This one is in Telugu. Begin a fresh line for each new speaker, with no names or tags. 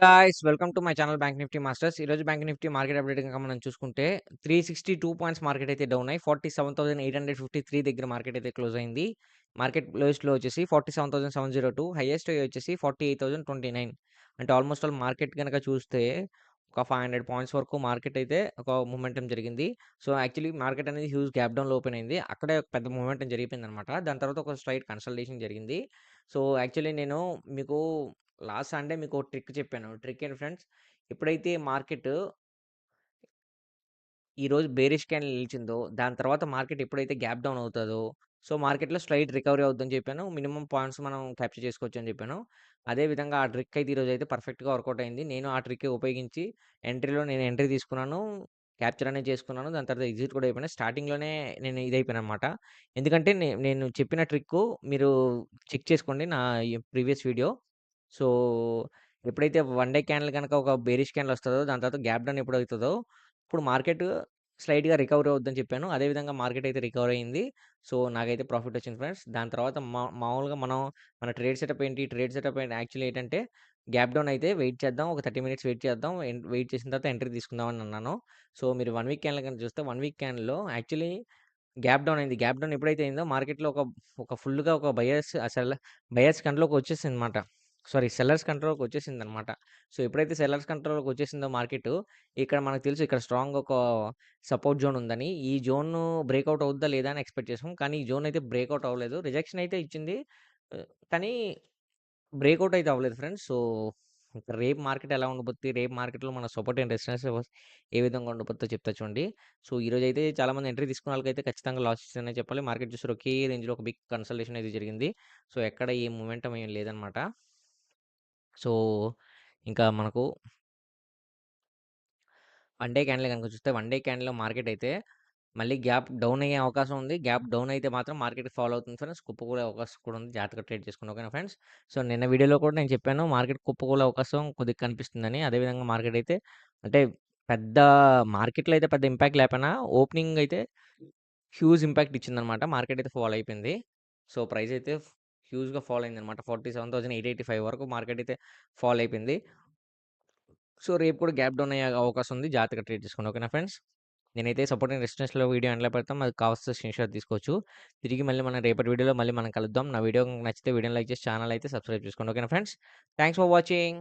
Guys welcome to my channel bank Nifty masters. ఈరోజు బ్యాంక్ నిఫ్టీ మార్కెట్ అప్డేట్ కనుక మనం చూసుకుంటే 362 పాయింట్స్ మార్కెట్ అయితే డౌన్ అయ్యి 47,853 దగ్గర మార్కెట్ అయితే క్లోజ్ అయింది. మార్కెట్ లోయెస్ట్‌లో వచ్చేసి 47,702 హైయెస్ట్ వచ్చేసి 48,029 అంటే ఆల్మోస్ట్ ఆల్ మార్కెట్ కనుక చూస్తే ఒక 500 పాయింట్స్ వరకు మార్కెట్ అయితే ఒక మూమెంటం జరిగింది. సో, యాక్చువల్లీ మార్కెట్ అనేది హ్యూజ్ గ్యాప్ డౌన్‌లో ఓపెన్ అయింది. అక్కడే ఒక పెద్ద జరిగింది అనమాట దాని తర్వాత ఒక స్ట్రైట్ కన్సల్టేషన్ జరిగింది. సో, యాక్చువల్లీ నేను మీకు లాస్ట్ సండే మీకు ఒక ట్రిక్ చెప్పాను. ట్రిక్ ఏంటి ఫ్రెండ్స్ ఎప్పుడైతే మార్కెట్ ఈరోజు బేరిష్ క్యాన్ నిలిచిందో, దాని తర్వాత మార్కెట్ ఎప్పుడైతే గ్యాప్ డౌన్ అవుతుందో సో, మార్కెట్‌లో స్లైట్ రికవరీ అవుద్దని చెప్పాను. మినిమం పాయింట్స్ మనం క్యాప్చర్ చేసుకోవచ్చు అని చెప్పాను. అదే విధంగా ఆ ట్రిక్ అయితే ఈరోజు అయితే పర్ఫెక్ట్‌గా వర్కౌట్ అయింది. నేను ఆ ట్రిక్ ఉపయోగించి ఎంట్రీలో నేను ఎంట్రీ తీసుకున్నాను. క్యాప్చర్ అనేది చేసుకున్నాను. దాని తర్వాత ఎగ్జిట్ కూడా అయిపోయినా స్టార్టింగ్‌లోనే నేను ఇదయిపోయాననమాట. ఎందుకంటే నేను చెప్పిన ట్రిక్కు మీరు చెక్ చేసుకోండి నా ప్రీవియస్ వీడియో. సో, ఎప్పుడైతే వన్ డే క్యాండిల్ కనుక ఒక బేరిష్ క్యాండిల్ వస్తుందో దాని తర్వాత గ్యాప్ డౌన్ ఎప్పుడవుతదో, ఇప్పుడు మార్కెట్ స్లైట్‌గా రికవరీ అవుద్దని చెప్పాను. అదే విధంగా మార్కెట్ అయితే రికవర్ అయింది. సో, నాకైతే ప్రాఫిట్ వచ్చింది ఫ్రెండ్స్. దాని తర్వాత మా మామూలుగా మనం మన ట్రేడ్ సెటప్ ఏంటి? ట్రేడ్ సెటప్ ఏంటి యాక్చువల్లీ ఏంటంటే గ్యాప్ డౌన్ అయితే వెయిట్ చేద్దాం. ఒక 30 మినిట్స్ వెయిట్ చేద్దాం. వెయిట్ చేసిన తర్వాత ఎంట్రీ తీసుకుందామని అన్నాను. సో, మీరు వన్ వీక్ క్యాండిల్ కనుక చూస్తే వన్ వీక్ క్యాండిల్‌లో యాక్చువల్లీ గ్యాప్ డౌన్ అయింది. గ్యాప్ డౌన్ ఎప్పుడైతే అయిందో మార్కెట్‌లో ఒక ఒక ఫుల్‌గా ఒక బయర్స్ అసలు సెల్ల కంట్లోకి వచ్చేసింది అనమాట సారీ సెల్లర్స్ కంట్రోల్‌కి వచ్చేసింది అనమాట సో, ఎప్పుడైతే సెల్లర్స్ కంట్రోల్‌కి వచ్చేసిందో మార్కెట్ ఇక్కడ మనకు తెలుసు ఇక్కడ స్ట్రాంగ్ ఒక సపోర్ట్ జోన్ ఉందని. ఈ జోన్ బ్రేక్అవుట్ అవుద్దా లేదా అని ఎక్స్‌పెక్ట్ చేసాం. కానీ ఈ జోన్ అయితే బ్రేక్అవుట్ అవ్వలేదు. రిజెక్షన్ అయితే ఇచ్చింది. కానీ బ్రేక్అవుట్ అయితే అవ్వలేదు ఫ్రెండ్స్. సో, రేపు మార్కెట్ ఎలా ఉండబోద్ది? రేపు మార్కెట్‌లో మన సపోర్ట్ అండ్ రెసిస్టెన్స్ ఏ విధంగా ఉండబోద్దో చెప్తా చూడండి. సో, ఈరోజైతే చాలామంది ఎంట్రీ తీసుకున్న వాళ్ళకైతే ఖచ్చితంగా లాస్ ఇస్తుందని చెప్పాలి. మార్కెట్ చూసి ఒకే రేంజ్‌లో ఒక బిగ్ కన్సల్టేషన్ అయితే జరిగింది. సో, ఎక్కడ ఏ మూమెంటం ఏం లేదనమాట. సో, ఇంకా మనకు వన్ డే క్యాండిల్ కనుక చూస్తే వన్ డే క్యాండిల్‌లో మార్కెట్ అయితే మళ్ళీ గ్యాప్ డౌన్ అయ్యే అవకాశం ఉంది. గ్యాప్ డౌన్ అయితే మాత్రం మార్కెట్ ఫాలో అవుతుంది ఫ్రెండ్స్. కుప్పకూలే అవకాశం కూడా ఉంది. జాగ్రత్తగా ట్రేడ్ చేసుకోండి. ఓకేనా ఫ్రెండ్స్. సో, నిన్న వీడియోలో కూడా నేను చెప్పాను మార్కెట్ కుప్పకూలే అవకాశం కొద్దిగా కనిపిస్తుందని. అదే విధంగా మార్కెట్ అయితే అంటే పెద్ద మార్కెట్‌లో అయితే పెద్ద ఇంపాక్ట్ లేకపోయినా ఓపెనింగ్ అయితే హ్యూజ్ ఇంపాక్ట్ ఇచ్చిందనమాట. మార్కెట్ అయితే ఫాలో అయిపోయింది. సో, ప్రైస్ అయితే హ్యూజ్‌గా ఫాల్ అయిందనమాట. 47,885 వరకు మార్కెట్ అయితే ఫాల్ అయిపోయింది. సో, రేపు కూడా గ్యాప్ డౌన్ అయ్యే అవకాశం ఉంది. జాగ్రత్తగా ట్రేడ్ చేసుకోండి. ఓకేనా ఫ్రెండ్స్. నేనైతే సపోర్ట్ రెస్టారెంట్స్లో వీడియో ఎండ్‌లో పెడతాం. అది కావాల్సిన స్క్రీన్‌షాట్ తీసుకోవచ్చు. తిరిగి మళ్ళీ మనం రేపటి వీడియోలో మళ్ళీ మనం కలుద్దాం. నా వీడియో నచ్చితే వీడియోని లైక్ చేసి ఛానల్ అయితే సబ్స్క్రైబ్ చేసుకోండి. ఓకేనా ఫ్రెండ్స్. Thanks for watching.